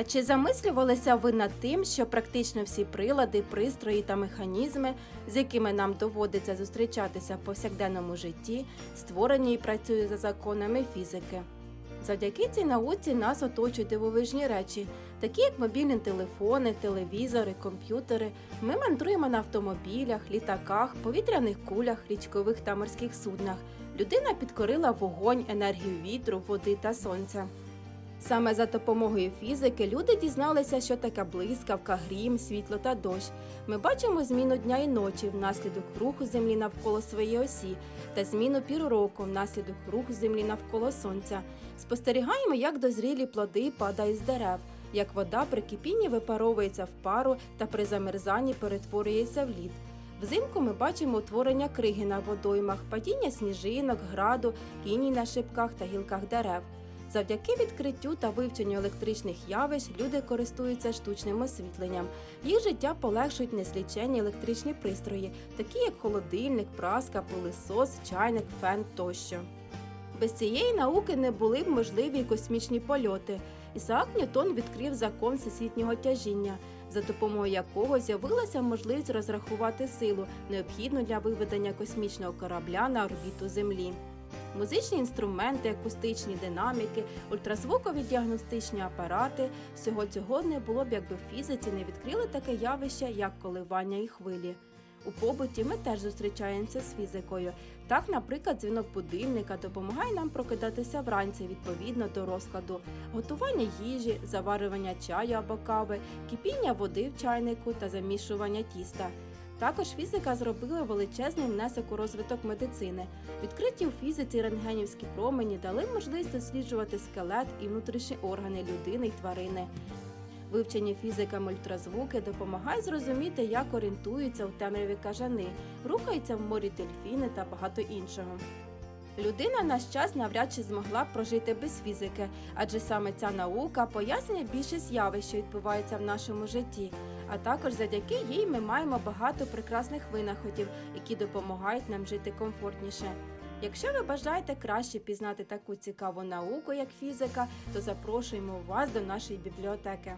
А чи замислювалися ви над тим, що практично всі прилади, пристрої та механізми, з якими нам доводиться зустрічатися в повсякденному житті, створені і працюють за законами фізики? Завдяки цій науці нас оточують дивовижні речі, такі як мобільні телефони, телевізори, комп'ютери. Ми мандруємо на автомобілях, літаках, повітряних кулях, річкових та морських суднах. Людина підкорила вогонь, енергію вітру, води та сонця. Саме за допомогою фізики люди дізналися, що таке блискавка, грім, світло та дощ. Ми бачимо зміну дня і ночі внаслідок руху Землі навколо своєї осі та зміну пір року внаслідок руху Землі навколо Сонця. Спостерігаємо, як дозрілі плоди падають з дерев, як вода при кипінні випаровується в пару та при замерзанні перетворюється в лід. Взимку ми бачимо утворення криги на водоймах, падіння сніжинок, граду, кіній на шипках та гілках дерев. Завдяки відкриттю та вивченню електричних явищ люди користуються штучним освітленням. Їх життя полегшують несліченні електричні пристрої, такі як холодильник, праска, пилисос, чайник, фен тощо. Без цієї науки не були б можливі й космічні польоти. Ісаак Ньютон відкрив закон всесвітнього тяжіння, за допомогою якого з'явилася можливість розрахувати силу, необхідну для виведення космічного корабля на орбіту Землі. Музичні інструменти, акустичні динаміки, ультразвукові діагностичні апарати всього цього не було б, якби в фізиці не відкрили таке явище, як коливання і хвилі. У побуті ми теж зустрічаємося з фізикою. Так, наприклад, дзвінок будильника допомагає нам прокидатися вранці відповідно до розкладу, готування їжі, заварювання чаю або кави, кипіння води в чайнику та замішування тіста. Також фізика зробила величезний внесок у розвиток медицини. Відкриті у фізиці рентгенівські промені дали можливість досліджувати скелет і внутрішні органи людини й тварини. Вивчені фізиками ультразвуки допомагають зрозуміти, як орієнтуються у темряві кажани, рухаються в морі дельфіни та багато іншого. Людина в наш час навряд чи змогла б прожити без фізики, адже саме ця наука пояснює більшість явищ, що відбуваються в нашому житті. А також завдяки їй ми маємо багато прекрасних винаходів, які допомагають нам жити комфортніше. Якщо ви бажаєте краще пізнати таку цікаву науку, як фізика, то запрошуємо вас до нашої бібліотеки.